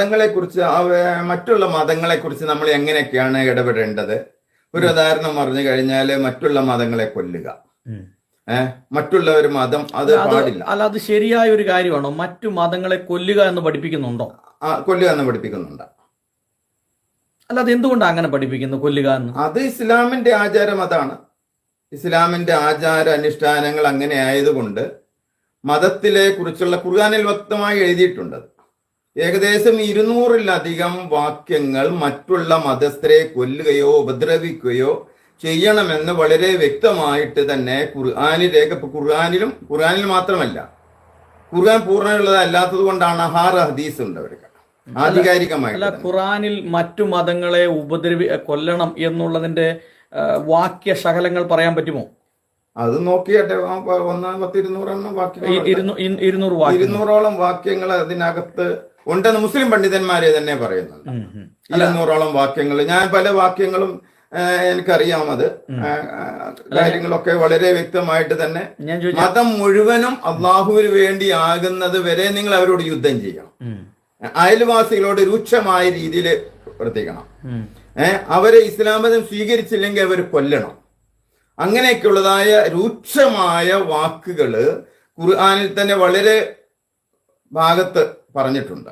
മതങ്ങളെ കുറിച്ച് മറ്റുള്ള മതങ്ങളെ കുറിച്ച് നമ്മൾ എങ്ങനെയൊക്കെയാണ് ഇടപെടേണ്ടത്? ഒരു ഉദാഹരണം പറഞ്ഞു കഴിഞ്ഞാൽ മറ്റുള്ള മതങ്ങളെ കൊല്ലുക. ഏഹ് മറ്റുള്ള ഒരു മതം അത് പാടില്ല. അല്ല അത് ശരിയായ ഒരു കാര്യമാണോ? മറ്റു മതങ്ങളെ കൊല്ലുക എന്ന് പഠിപ്പിക്കുന്നുണ്ടോ? ആ, കൊല്ലുക എന്ന് പഠിപ്പിക്കുന്നുണ്ട്. അല്ല അത് എന്തുകൊണ്ടാണ് അങ്ങനെ പഠിപ്പിക്കുന്നു കൊല്ലുക എന്ന്? അത് ഇസ്ലാമിന്റെ ആചാരം അതാണ്. ഇസ്ലാമിന്റെ ആചാര അനുഷ്ഠാനങ്ങൾ അങ്ങനെ ആയതുകൊണ്ട് മതത്തിലെ കുറിച്ചുള്ള ഖുർആാനിൽ വ്യക്തമായി എഴുതിയിട്ടുണ്ട് അത്. ഏകദേശം ഇരുന്നൂറിലധികം വാക്യങ്ങൾ മറ്റുള്ള മതസ്ഥരെ കൊല്ലുകയോ ഉപദ്രവിക്കുകയോ ചെയ്യണമെന്ന് വളരെ വ്യക്തമായിട്ട് തന്നെ ഖുർആാനിൽ രേഖ ഖുർആാനിലും ഖുർആാനിൽ മാത്രമല്ല. ഖുർആൻ പൂർണമുള്ളതല്ലാത്തത് കൊണ്ടാണ് ഹാർ ഹദീസ് ഉണ്ട് അവർക്ക്. ആധികാരികമായി ഖുറാനിൽ മറ്റു മതങ്ങളെ ഉപദ്രവി കൊല്ലണം എന്നുള്ളതിന്റെ വാക്യ ശകലങ്ങൾ പറയാൻ പറ്റുമോ? അത് നോക്കിയട്ടെ ഒന്ന് പത്ത് ഇരുന്നൂറെണ്ണം ഈ വാക്യങ്ങൾ ഇരുന്നൂറ് ഇരുന്നൂറോളം വാക്യങ്ങൾ അതിനകത്ത് ഉണ്ടെന്ന് മുസ്ലിം പണ്ഡിതന്മാരെ തന്നെ പറയുന്നുണ്ട്. ഇരുന്നൂറോളം വാക്യങ്ങൾ ഞാൻ പല വാക്യങ്ങളും എനിക്കറിയാമത് എനിക്കറിയാം അത്. കാര്യങ്ങളൊക്കെ വളരെ വ്യക്തമായിട്ട് തന്നെ മതം മുഴുവനും അള്ളാഹുവിന് വേണ്ടി ആകുന്നത് വരെ നിങ്ങൾ അവരോട് യുദ്ധം ചെയ്യണം. അയൽവാസികളോട് രൂക്ഷമായ രീതിയിൽ പ്രവർത്തിക്കണം. ഏഹ് അവരെ ഇസ്ലാം മതം സ്വീകരിച്ചില്ലെങ്കിൽ അവർ കൊല്ലണം. അങ്ങനെയൊക്കെയുള്ളതായ രൂക്ഷമായ വാക്കുകൾ ഖുർആാനിൽ തന്നെ വളരെ ഭാഗത്ത് പറഞ്ഞിട്ടുണ്ട്.